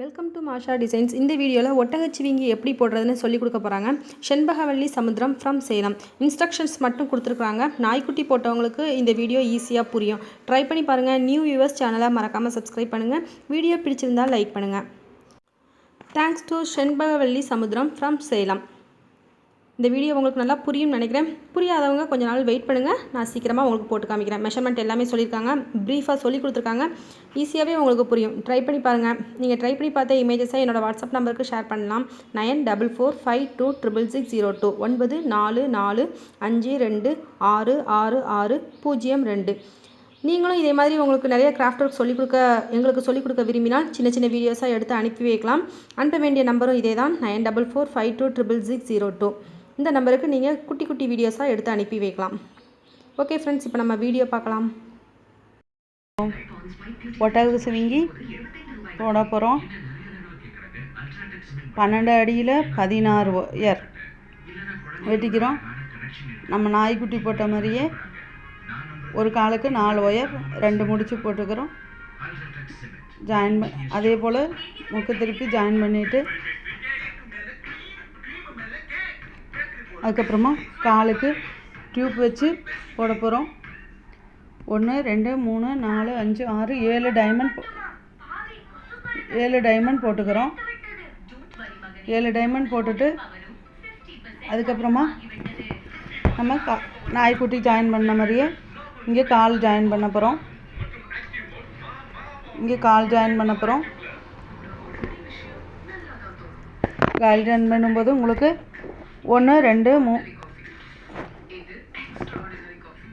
Welcome to Masha designs இந்த வீடியோவில் ஒட்டகச்சிவிங்கி எப்படி போடுறதுன்னு சொல்லி கொடுக்க போகிறாங்க செண்பகவல்லி சமுத்திரம் ஃப்ரம் சேலம். இன்ஸ்ட்ரக்ஷன்ஸ் மட்டும் கொடுத்துருக்காங்க நாய்க்குட்டி போட்டவங்களுக்கு இந்த வீடியோ ஈஸியாக புரியும். ட்ரை பண்ணி பாருங்கள் நியூ வியூவர்ஸ் சேனலை மறக்காமல் சப்ஸ்கிரைப் பண்ணுங்கள் வீடியோ பிடிச்சிருந்தால் லைக் பண்ணுங்கள் thanks to Shenbagavalli Samudram from Salem. இந்த வீடியோ உங்களுக்கு நல்லா புரியும்னு நினைக்கிறேன். புரியாதவங்க கொஞ்ச நாள் வெயிட் பண்ணுங்கள் நான் சீக்கிரமாக உங்களுக்கு போட்டு காமிக்கிறேன். மெஷர்மெண்ட் எல்லாமே சொல்லியிருக்காங்க. ப்ரீஃபாக சொல்லி கொடுத்துருக்காங்க. ஈஸியாகவே உங்களுக்கு புரியும். ட்ரை பண்ணி பாருங்கள் நீங்கள் ட்ரை பண்ணி பார்த்த இமேஜஸை என்னோடய வாட்ஸ்அப் நம்பருக்கு ஷேர் பண்ணலாம். Nine double four five two triple six zero two ஒன்பது நாலு நாலு அஞ்சு ரெண்டு ஆறு ஆறு ஆறு பூஜ்ஜியம் ரெண்டு. நீங்களும் இதே மாதிரி உங்களுக்கு நிறைய கிராஃப்ட் ஒர்க் சொல்லிக் கொடுக்க எங்களுக்கு சொல்லிக் கொடுக்க விரும்பினால் சின்ன சின்ன வீடியோஸாக எடுத்து அனுப்பி வைக்கலாம். அனுப்ப வேண்டிய நம்பரும் இதே தான் nine double four five two triple six zero two. இந்த நம்பருக்கு நீங்கள் குட்டி குட்டி வீடியோஸாக எடுத்து அனுப்பி வைக்கலாம். ஓகே ஃப்ரெண்ட்ஸ் இப்போ நம்ம வீடியோ பார்க்கலாம். ஒட்டக சிவிங்கி போட போகிறோம் பன்னெண்டு அடியில் பதினாறு ஒயர் வெட்டிக்கிறோம். நம்ம நாய்க்குட்டி போட்ட மாதிரியே ஒரு காலுக்கு நாலு ஒயர் ரெண்டு முடிச்சு போட்டுக்கிறோம். ஜாயின் அதே போல் முக்கு திருப்பி ஜாயின் பண்ணிவிட்டு அதுக்கப்புறமா காலுக்கு டியூப் வச்சு போட போகிறோம் ஒன்று ரெண்டு மூணு நாலு அஞ்சு ஆறு ஏழு டைமண்ட் போ- ஏழு டைமண்ட் போட்டுக்கிறோம். ஏழு டைமண்ட் போட்டுட்டு அதுக்கப்புறமா நம்ம கா நாய்க்குட்டி ஜாயின் பண்ண மாதிரியே இங்கே கால் ஜாயின் பண்ண போகிறோம் இங்கே கால் ஜாயின் பண்ண போகிறோம் கால் ஜாயின் பண்ணும்போது உங்களுக்கு ஒன்று ரெண்டு மூ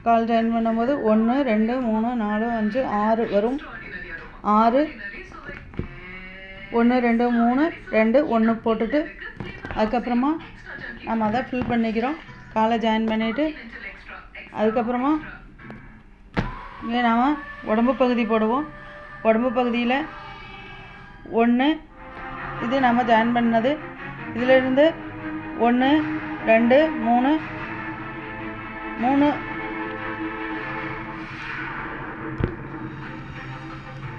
கால் ஜாயின் பண்ணும்போது ஒன்று ரெண்டு மூணு நாலு அஞ்சு ஆறு வரும். ஆறு. ஒன்று ரெண்டு மூணு ரெண்டு ஒன்று போட்டுட்டு அதுக்கப்புறமா நம்ம அதை ஃபில் பண்ணிக்கிறோம். காலை ஜாயின் பண்ணிவிட்டு அதுக்கப்புறமா இங்கே நாம் உடம்பு பகுதி போடுவோம். உடம்பு பகுதியில் ஒன்று இது நம்ம ஜாயின் பண்ணது. இதிலிருந்து ஒன்று ரெண்டு மூணு. மூணு.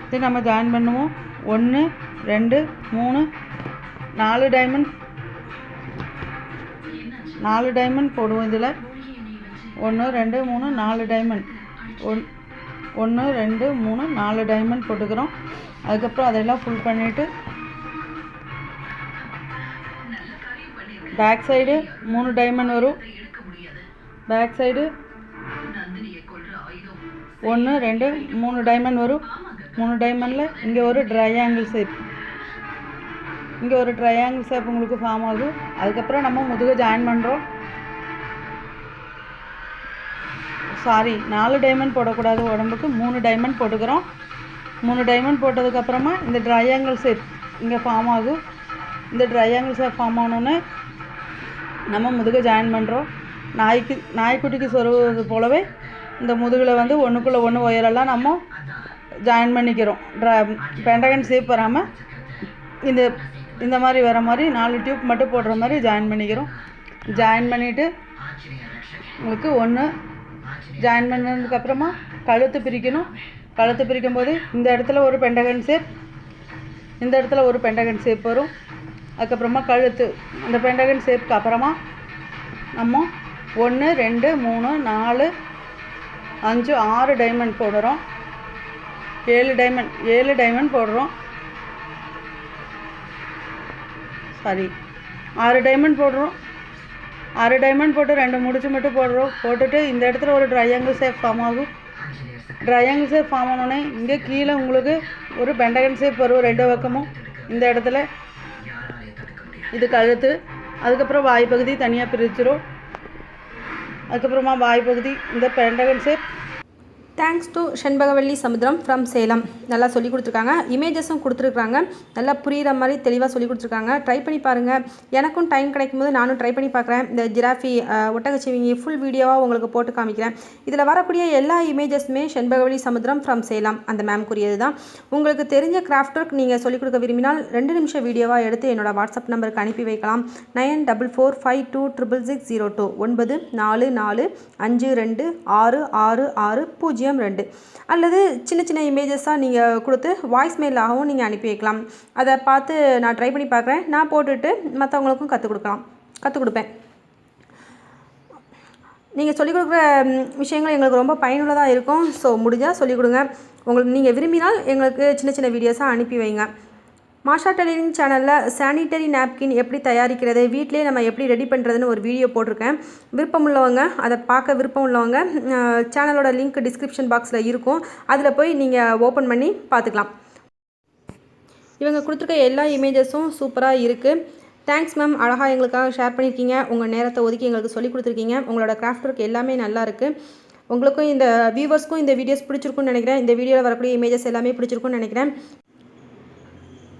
இது நம்ம ஜாயின் பண்ணுவோம். ஒன்று ரெண்டு மூணு. நாலு டைமண்ட் நாலு டைமண்ட் போடுவோம் இதில். ஒன்று ரெண்டு மூணு நாலு டைமண்ட் ஒன் ஒன்று ரெண்டு மூணு நாலு டைமண்ட் போட்டுக்கிறோம். அதுக்கப்புறம் அதெல்லாம் ஃபுல் பண்ணிவிட்டு பேக் சைடு மூணு டைமண்ட் வரும். பேக் சைடு ஒன்று ரெண்டு மூணு டைமண்ட் வரும். மூணு டைமண்டில் இங்கே ஒரு ட்ரையாங்கிள் ஷேப் இங்கே ஒரு ட்ரையாங்கிள் ஷேப் உங்களுக்கு ஃபார்ம் ஆகும். அதுக்கப்புறம் நம்ம முதுகை ஜாயின் பண்ணுறோம் சாரி நாலு டைமண்ட் போடக்கூடாது உடம்புக்கு. மூணு டைமண்ட் போட்டுக்கிறோம். மூணு டைமண்ட் போட்டதுக்கப்புறமா இந்த ட்ரையாங்கிள் ஷேப் இங்கே ஃபார்ம் ஆகும். இந்த ட்ரையாங்கிள் ஷேப் ஃபார்ம் ஆனோன்னே நம்ம முதுகை ஜாயின் பண்ணுறோம் நாய்க்கு நாய்க்குட்டிக்கு சொருவது போலவே இந்த முதுகில் வந்து ஒன்றுக்குள்ளே ஒன்று ஒயரெல்லாம் நம்ம ஜாயின் பண்ணிக்கிறோம். ட்ரா பெண்டகன் ஷேப் வராமல் இந்த இந்த மாதிரி வர மாதிரி நாலு டியூப் மட்டும் போடுற மாதிரி ஜாயின் பண்ணிக்கிறோம். ஜாயின் பண்ணிவிட்டு உங்களுக்கு ஒன்று ஜாயின் பண்ணதுக்கப்புறமா கழுத்து பிரிக்கணும். கழுத்து பிரிக்கும் போது இந்த இடத்துல ஒரு பெண்டகன் ஷேப் இந்த இடத்துல ஒரு பெண்டகன் ஷேப் வரும். அதுக்கப்புறமா கழுத்து அந்த பெண்டகன் ஷேப்க்கு அப்புறமா நம்ம ஒன்று ரெண்டு மூணு நாலு அஞ்சு ஆறு டைமண்ட் போடுறோம். ஏழு டைமண்ட் ஏழு டைமண்ட் போடுறோம். சாரி ஆறு டைமண்ட் போடுறோம். ஆறு டைமண்ட் போட்டு ரெண்டு முடிச்சு மட்டும் போடுறோம். போட்டுட்டு இந்த இடத்துல ஒரு ட்ரையாங்கிள் ஷேப் ஃபார்ம் ஆகும். ட்ரையாங்கிள் ஷேப் ஃபார்ம் ஆனோடனே இங்கே கீழே உங்களுக்கு ஒரு பெண்டகன் ஷேப் வரும் ரெண்டு பக்கமும். இந்த இடத்துல இது கழுத்து அதுக்கப்புறம் வாய் பகுதி தனியாக பிரிச்சிடும் அதுக்கப்புறமா வாய் பகுதி இந்த pentagon shape thanks to Shenbagavalli Samudram from Salem நல்லா சொல்லி கொடுத்துருக்காங்க. இமேஜஸும் கொடுத்துருக்காங்க நல்லா புரிகிற மாதிரி தெளிவாக சொல்லி கொடுத்துருக்காங்க. ட்ரை பண்ணி பாருங்கள் எனக்கும் டைம் கிடைக்கும் போது நானும் ட்ரை பண்ணி பார்க்குறேன் இந்த ஜிராஃபி ஒட்டகச்சிவிங்கி ஃபுல் வீடியோவாக உங்களுக்கு போட்டு காமிக்கிறேன். இதில் வரக்கூடிய எல்லா இமேஜஸுமே செண்பகவல்லி சமுத்திரம் ஃப்ரம் சேலம் அந்த மேம் கூறியது தான் உங்களுக்கு தெரிஞ்ச கிராஃப்ட் ஒர்க் நீங்கள் சொல்லிக் கொடுக்க விரும்பினால் ரெண்டு நிமிஷம் வீடியோவாக எடுத்து என்னோட வாட்ஸ்அப் நம்பருக்கு அனுப்பி வைக்கலாம். Nine double four five two triple six zero two. ஒன்பது நாலு நாலு அஞ்சு ரெண்டு ஆறு ஆறு ஆறு பூஜ்ஜியம் பூஜ்ஜியம் ரெண்டு. அல்லது சின்ன சின்ன இமேஜஸாக நீங்கள் கொடுத்து வாய்ஸ் மெயிலாகவும் நீங்கள் அனுப்பி வைக்கலாம். அதை பார்த்து நான் ட்ரை பண்ணி பார்க்குறேன். நான் போட்டுட்டு மற்றவங்களுக்கும் கற்றுக் கொடுக்கலாம். கற்றுக் கொடுப்பேன். நீங்கள் சொல்லிக் கொடுக்குற விஷயங்கள் எங்களுக்கு ரொம்ப பயனுள்ளதாக இருக்கும். ஸோ முடிஞ்சால் சொல்லிக் கொடுங்க. உங்களுக்கு நீங்கள் விரும்பினால் எங்களுக்கு சின்ன சின்ன வீடியோஸாக அனுப்பி வைங்க. மாஷா டெய்லரிங் சேனலில் சானிட்டரி நாப்கின் எப்படி தயாரிக்கிறது வீட்டிலே நம்ம எப்படி ரெடி பண்ணுறதுன்னு ஒரு வீடியோ போட்டிருக்கேன். விருப்பம் உள்ளவங்க அதை பார்க்க விருப்பம் உள்ளவங்க சேனலோட லிங்க் டிஸ்கிரிப்ஷன் பாக்ஸில் இருக்கும். அதில் போய் நீங்கள் ஓப்பன் பண்ணி பார்த்துக்கலாம். இவங்க கொடுத்துருக்க எல்லா இமேஜஸும் சூப்பராக இருக்குது தேங்க்ஸ் மேம் அழகாக எங்களுக்காக ஷேர் பண்ணியிருக்கீங்க உங்கள் நேரத்தை ஒதுக்கி எங்களுக்கு சொல்லி கொடுத்துருக்கீங்க. உங்களோட கிராஃப்ட் ஒர்க் எல்லாமே நல்லா இருக்குது உங்களுக்கும் இந்த வியூவர்ஸ்க்கும் இந்த வீடியோஸ் பிடிச்சிருக்கும்னு நினைக்கிறேன். இந்த வீடியோவில் வரக்கூடிய இமேஜஸ் எல்லாமே பிடிச்சிருக்கும்னு நினைக்கிறேன்.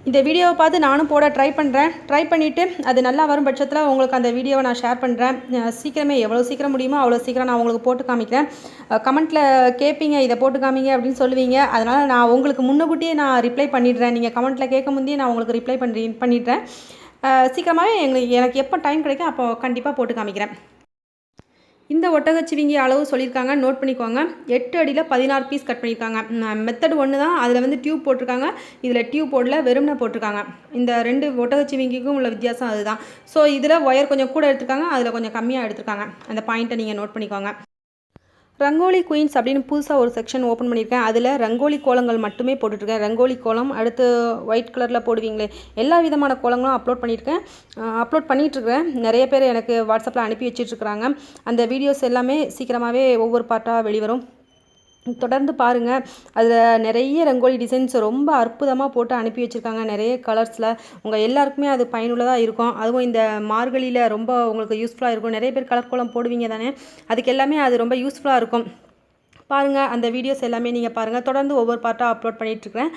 இந்த வீடியோவை பார்த்து நானும் போட ட்ரை பண்ணுறேன் ட்ரை பண்ணிவிட்டு அது நல்லா வரும் பட்சத்தில் உங்களுக்கு அந்த வீடியோவை நான் ஷேர் பண்ணுறேன் சீக்கிரமே எவ்வளோ சீக்கிரம் முடியுமோ அவ்வளோ சீக்கிரம் நான் உங்களுக்கு போட்டு காமிக்கிறேன். கமெண்ட்டில் கேட்பீங்க இதை போட்டு காமிங்க அப்படின்னு சொல்லுவீங்க. அதனால் நான் உங்களுக்கு முன்னக்கூட்டியே நான் ரிப்ளை பண்ணிடுறேன். நீங்கள் கமெண்ட்டில் கேட்க முந்தையே நான் உங்களுக்கு ரிப்ளை பண்ணி பண்ணிடுறேன். சீக்கிரமாகவே எங்களுக்கு எனக்கு எப்போ டைம் கிடைக்கும் அப்போ கண்டிப்பாக போட்டு காமிக்கிறேன். இந்த ஒட்டகச்சிவிங்கி அளவு சொல்லியிருக்காங்க. நோட் பண்ணிக்கோங்க. எட்டு அடியில் பதினாறு பீஸ் கட் பண்ணியிருக்காங்க. மெத்தட் ஒன்று தான். அதில் வந்து டியூப் போட்டிருக்காங்க. இதில் டியூப் போடல வெறும்ன போட்டிருக்காங்க. இந்த ரெண்டு ஒட்டகச்சிவிங்கிக்கும் உள்ள வித்தியாசம் அதுதான். ஸோ இதில் ஒயர் கொஞ்சம் கூட எடுத்திருக்காங்க. அதில் கொஞ்சம் கம்மியாக எடுத்திருக்காங்க. அந்த பாயிண்ட்டை நீங்கள் நோட் பண்ணிக்கோங்க. ரங்கோலி குயின்ஸ் அப்படின்னு புதுசாக ஒரு செக்ஷன் ஓப்பன் பண்ணியிருக்கேன். அதில் ரங்கோலி கோலங்கள் மட்டுமே போட்டுட்ருக்கேன். ரங்கோலி கோலம் அடுத்து ஒயிட் கலரில் போடுவீங்களே எல்லா விதமான கோலங்களும் அப்லோட் பண்ணியிருக்கேன். அப்லோட் பண்ணிகிட்ருக்கேன் நிறைய பேர் எனக்கு வாட்ஸ்அப்பில் அனுப்பி வச்சிட்ருக்குறாங்க. அந்த வீடியோஸ் எல்லாமே சீக்கிரமாகவே ஒவ்வொரு பார்ட்டாக வெளிவரும். தொடர்ந்து பாருங்கள் அதில் நிறைய ரங்கோலி டிசைன்ஸ் ரொம்ப அற்புதமாக போட்டு அனுப்பி வச்சுருக்காங்க. நிறைய கலர்ஸில் உங்கள் எல்லாருக்குமே அது பயனுள்ளதாக இருக்கும். அதுவும் இந்த மார்கழியில் ரொம்ப உங்களுக்கு யூஸ்ஃபுல்லாக இருக்கும். நிறைய பேர் கலர் கோலம் போடுவீங்க தானே? அதுக்கு எல்லாமே அது ரொம்ப யூஸ்ஃபுல்லாக இருக்கும். பாருங்கள் அந்த வீடியோஸ் எல்லாமே நீங்கள் பாருங்கள் தொடர்ந்து ஒவ்வொரு பார்ட்டாக அப்லோட் பண்ணிகிட்ருக்கிறேன்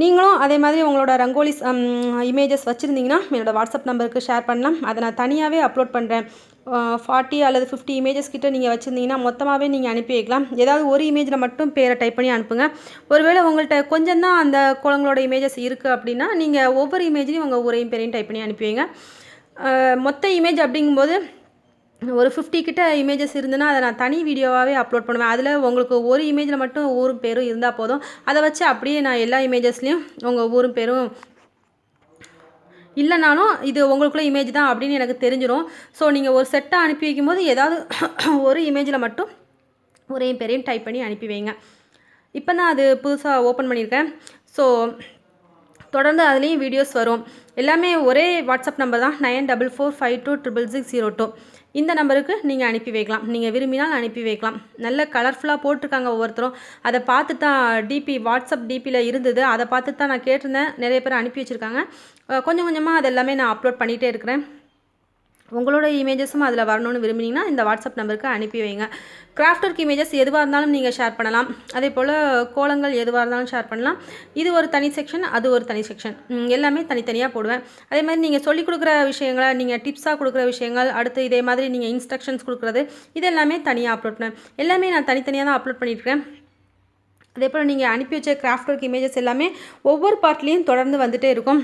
நீங்களும் அதே மாதிரி உங்களோட ரங்கோலி இமேஜஸ் வச்சுருந்தீங்கன்னா என்னோடய வாட்ஸ்அப் நம்பருக்கு ஷேர் பண்ணலாம். அதை நான் தனியாகவே அப்லோட் பண்ணுறேன் ஃபார்ட்டி அல்லது ஃபிஃப்டி இமேஜஸ் கிட்ட நீங்கள் வச்சுருந்தீங்கன்னா மொத்தமாகவே நீங்கள் அனுப்பி வைக்கலாம். ஏதாவது ஒரு இமேஜில் மட்டும் பேரை டைப் பண்ணி அனுப்புங்க. ஒருவேளை உங்கள்கிட்ட கொஞ்சம் தான் அந்த குளங்களோட இமேஜஸ் இருக்குது அப்படின்னா நீங்கள் ஒவ்வொரு இமேஜ்லையும் உங்கள் ஊரையும் பேரையும் டைப் பண்ணி அனுப்பி வைங்க. மொத்த இமேஜ் அப்படிங்கும்போது ஒரு ஃபிஃப்டி கிட்ட இமேஜஸ் இருந்துன்னா அதை நான் தனி வீடியோவாகவே அப்லோட் பண்ணுவேன். அதில் உங்களுக்கு ஒரு இமேஜில் மட்டும் ஊரும் பேரும் இருந்தால் போதும். அதை வச்சு அப்படியே நான் எல்லா இமேஜஸ்லேயும் உங்கள் ஊரும் பேரும் இல்லைனாலும் இது உங்களுக்குள்ள இமேஜ் தான் அப்படின்னு எனக்கு தெரிஞ்சிடும் ஸோ நீங்கள் ஒரு செட்டாக அனுப்பி வைக்கும்போது ஏதாவது ஒரு இமேஜில் மட்டும் ஒரே பேரையும் டைப் பண்ணி அனுப்பி வைங்க. இப்போ தான் அது புதுசாக ஓப்பன் பண்ணியிருக்கேன். ஸோ தொடர்ந்து அதுலேயும் வீடியோஸ் வரும். எல்லாமே ஒரே வாட்ஸ்அப் நம்பர் தான். Nine double four five two triple six zero two இந்த நம்பருக்கு நீங்கள் அனுப்பி வைக்கலாம். நீங்கள் விரும்பினால் அனுப்பி வைக்கலாம். நல்ல கலர்ஃபுல்லாக போட்டிருக்காங்க ஒவ்வொருத்தரும். அதை பார்த்து தான் டிபி வாட்ஸ்அப் டிபியில் இருந்தது. அதை பார்த்து தான் நான் கேட்டிருந்தேன். நிறைய பேர் அனுப்பி வச்சுருக்காங்க. கொஞ்சம் கொஞ்சமாக அது எல்லாமே நான் அப்லோட் பண்ணிகிட்டே இருக்கிறேன். உங்களோட இமேஜஸும் அதில் வரணும்னு விரும்பினீங்கன்னா இந்த வாட்ஸ்அப் நம்பருக்கு அனுப்பி வைங்க. கிராஃப்ட் ஒர்க் இமேஜஸ் எதுவாக இருந்தாலும் நீங்கள் ஷேர் பண்ணலாம். அதே போல் கோலங்கள் எதுவாக இருந்தாலும் ஷேர் பண்ணலாம். இது ஒரு தனி செக்ஷன் அது ஒரு தனி செக்ஷன் எல்லாமே தனித்தனியாக போடுவேன். அதே மாதிரி நீங்கள் சொல்லிக் கொடுக்குற விஷயங்களை நீங்கள் டிப்ஸாக கொடுக்குற விஷயங்கள் அடுத்து இதே மாதிரி நீங்கள் இன்ஸ்ட்ரக்ஷன்ஸ் கொடுக்குறது இது எல்லாமே தனியாக அப்லோட் பண்ணுவேன் எல்லாமே நான் தனித்தனியாக தான் அப்லோட் பண்ணியிருக்கேன் அதே போல் நீங்கள் அனுப்பி வச்ச கிராஃப்ட் ஒர்க் இமேஜஸ் எல்லாமே ஒவ்வொரு பார்ட்லேயும் தொடர்ந்து வந்துகிட்டே இருக்கும்.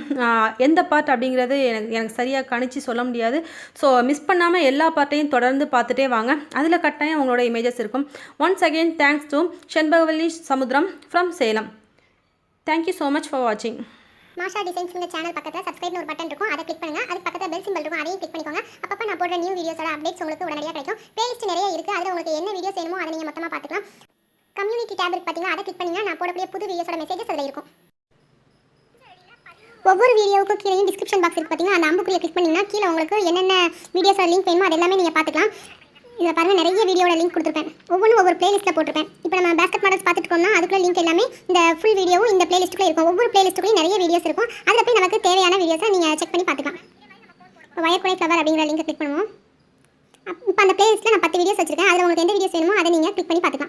எந்த பார்ட் அப்படிங்கிறது எனக்கு எனக்கு சரியாக கணிச்சு சொல்ல முடியாது. ஸோ மிஸ் பண்ணாமல் எல்லா பார்ட்டையும் தொடர்ந்து பார்த்துட்டே வாங்க. அதில் கட்டாயம் உங்களோட இமேஜஸ் இருக்கும். Once again thanks to Shenbagavalli Samudram from Salem thank you so much for வாட்சிங் மாஷா டிசைன்ஸ் இந்த சேனல் பக்கத்தில் சப்ஸ்கிரைப்னு ஒரு பட்டன் இருக்கும். அதை கிளிக் பண்ணுங்கள் அதுக்கு பக்கத்தில் பெல் சிம்பிள் இருக்கும். அதையும் கிளிக் பண்ணிக்கோங்க. அப்பப்போ நான் போடுற நியூ வீடியோஸோட அப்டேட்ஸ் உங்களுக்கு உடனடியாக கிடைக்கும். பிளேலிஸ்ட் நிறைய இருக்குது அதில் உங்களுக்கு என்ன வீடியோஸ் வேணுமோ அதை நீங்கள் மொத்தமாக பார்த்துக்கலாம். கம்யூனிட்டி டேப் இருக்கு பார்த்தீங்கன்னா அதை கிளிக் பண்ணீங்கன்னா நான் போடக்கூடிய புது வீடியோஸோட மெசேஜஸ் அதில் இருக்கும். ஒவ்வொரு வீடியோவுக்கும் கீழே டிஸ்கிரிப்ஷன் பாக்ஸ் இருக்கு பார்த்தீங்கன்னா அந்த அம்புக்குரிய கிளிக் பண்ணிங்கன்னா கீழே உங்களுக்கு என்னென்ன வீடியோஸோட லிங்க் வேணுமோ அது எல்லாமே நீங்கள் பார்த்துக்கலாம். இதில் பாருங்கள் நிறைய வீடியோட லிங்க் கொடுத்துருப்பேன். ஒவ்வொன்றும் ஒவ்வொரு பிளேலிஸ்ட்டில் போட்டிருப்பேன். இப்போ நம்ம பேஸ்கெட் மாடல்ஸ் பார்த்துட்டு இருக்கோம்னா அதுக்குள்ள லிங்க் எல்லாமே இந்த ஃபுல் வீடியோவும் இந்த பிளேலிஸ்ட்டுக்குள்ளே இருக்கும். ஒவ்வொரு பிளேலிஸ்ட்டுக்குள்ளேயும் நிறைய வீடியோஸ் இருக்கும். அதில் போய் நமக்கு தேவையான வீடியோஸை நீங்கள் செக் பண்ணி பார்த்துக்கலாம். இப்போ வயர்குடை ஃப்ளவர் அப்படிங்கிற லிங்க் கிளிக் பண்ணுவோம். இப்போ அந்த பிளேலிஸ்ட்டில் நான் பத்து வீடியோஸ் வச்சிருக்கேன். அதில் உங்களுக்கு எந்த வீடியோஸ் வேணுமோ அதை நீங்கள் கிளிக் பண்ணி பார்த்துக்கலாம்.